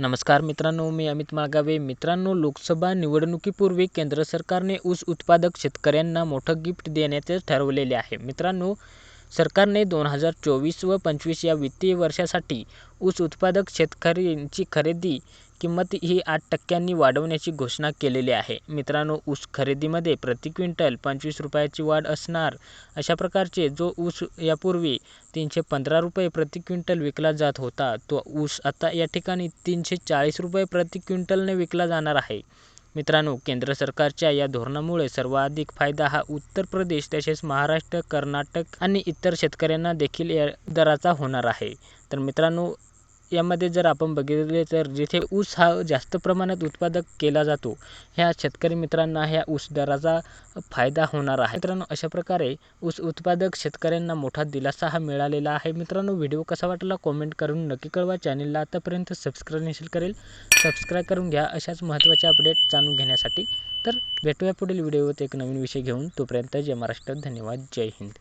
नमस्कार मित्रांनो मी अमित मागावे. मित्रांनो लोकसभा निवडणुकीपूर्वी केंद्र सरकारने ऊस उत्पादक शेतकऱ्यांना मोठं गिफ्ट देण्याचे ठरवलेले आहे. मित्रांनो सरकारने दोन हजार चोवीस व पंचवीस या वित्तीय वर्षासाठी ऊस उत्पादक शेतकऱ्यांची खरेदी किंमत ही आठ टक्क्यांनी वाढवण्याची घोषणा केलेली आहे. मित्रांनो ऊस खरेदीमध्ये प्रति क्विंटल पंचवीस रुपयाची वाढ असणार. अशा प्रकारचे जो ऊस यापूर्वी तीनशे पंधरा रुपये प्रति क्विंटल विकला जात होता तो ऊस आता या ठिकाणी तीनशे चाळीस रुपये प्रति क्विंटलने विकला जाणार आहे. मित्रांनो केंद्र सरकारच्या या धोरणामुळे सर्वाधिक फायदा हा उत्तर प्रदेश तसेच महाराष्ट्र कर्नाटक आणि इतर शेतकऱ्यांना देखील या दराचा होणार आहे. तर मित्रांनो यामध्ये जर आपण बघितले तर जिथे ऊस हा जास्त प्रमाणात उत्पादक केला जातो ह्या शेतकरी मित्रांना ह्या ऊस दराचा फायदा होणार आहे. मित्रांनो अशा प्रकारे ऊस उत्पादक शेतकऱ्यांना मोठा दिलासा हा मिळालेला आहे. मित्रांनो व्हिडिओ कसा वाटला कॉमेंट करून नक्की कळवा. चॅनलला आतापर्यंत सबस्क्राईब नसेल करेल. सबस्क्राईब करून घ्या. अशाच महत्त्वाच्या अपडेट जाणून घेण्यासाठी तर भेटूया पुढील व्हिडिओत एक नवीन विषय घेऊन. तोपर्यंत जय महाराष्ट्र. धन्यवाद. जय हिंद.